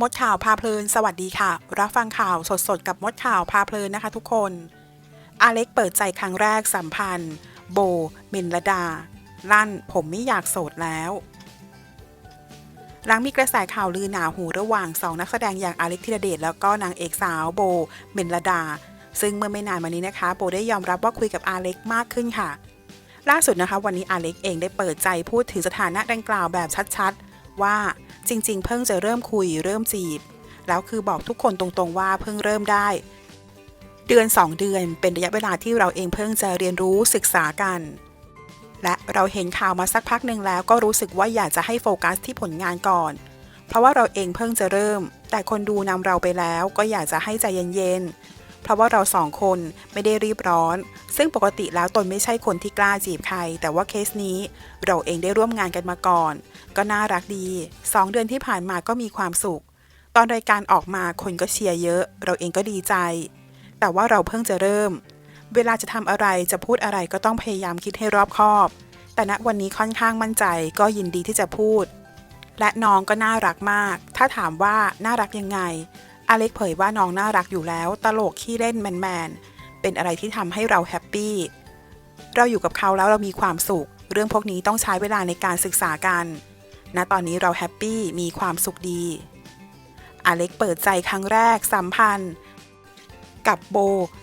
มดข่าวพาเพลิน สวัสดีค่ะ รับฟังข่าวสดๆ กับมดข่าวพาเพลินนะคะทุกคน อาเล็กเปิดใจครั้งแรกสัมพันธ์ โบ เมนลดา ลั่นผมไม่อยากโสดแล้ว หลังมีกระแสข่าวลือหนาหูระหว่างสองนักแสดงอย่างอาเล็กธีรเดชแล้วก็นางเอกสาวโบ เมนลดา ซึ่งเมื่อไม่นานมานี้นะคะ โบได้ยอมรับว่าคุยกับอาเล็กมากขึ้นค่ะ ล่าสุดนะคะ วันนี้อาเล็กเองได้เปิดใจพูดถึงสถานะดังกล่าวแบบชัดๆ ว่าจริง ๆ เพิ่งจะเริ่มคุยเริ่มจีบ แล้วคือบอกทุกคนตรงๆว่าเพิ่งเริ่มได้ เดือน 2 เดือนเป็นระยะเวลาที่เราเองเพิ่งจะเรียนรู้ศึกษากัน และเราเห็นข่าวมาสักพักหนึ่งแล้วก็รู้สึกว่าอยากจะให้โฟกัสที่ผลงานก่อน เพราะว่าเราเองเพิ่งจะเริ่ม แต่คนดูนำเราไปแล้วก็อยากจะให้ใจเย็นๆ เพราะว่าเราสองคนไม่ได้รีบร้อน ซึ่งปกติแล้วตนไม่ใช่คนที่กล้าจีบใคร แต่ว่าเคสนี้เราเองได้ร่วมงานกันมาก่อน ก็น่ารักดี 2 เดือนที่ผ่านมาก็มีความสุข ตอนรายการออกมาคนก็เชียร์เยอะ เราเองก็ดีใจ แต่ว่าเราเพิ่งจะเริ่ม เวลาจะทำอะไรจะพูดอะไรก็ต้องพยายามคิดให้รอบคอบ แต่ณวันนี้ค่อนข้างมั่นใจก็ยินดีที่จะพูดและน้องก็น่ารักมาก ถ้าถามว่าน่ารักยังไง อเล็กเผยว่าน้องน่ารักอยู่แล้ว ตลกขี้เล่นแมนๆ เป็นอะไรที่ทำให้เราแฮปปี้ เราอยู่กับเขาแล้วเรามีความสุข เรื่องพวกนี้ต้องใช้เวลาในการศึกษากัน ณ ตอนนี้เราแฮปปี้ มีความสุขดี อเล็กเปิดใจครั้งแรกสัมพันธ์ กับโบ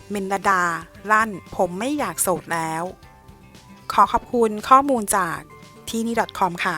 เมนดา ลั่น ผมไม่อยากโสดแล้ว ขอขอบคุณข้อมูลจากที่นี่ .com ค่ะ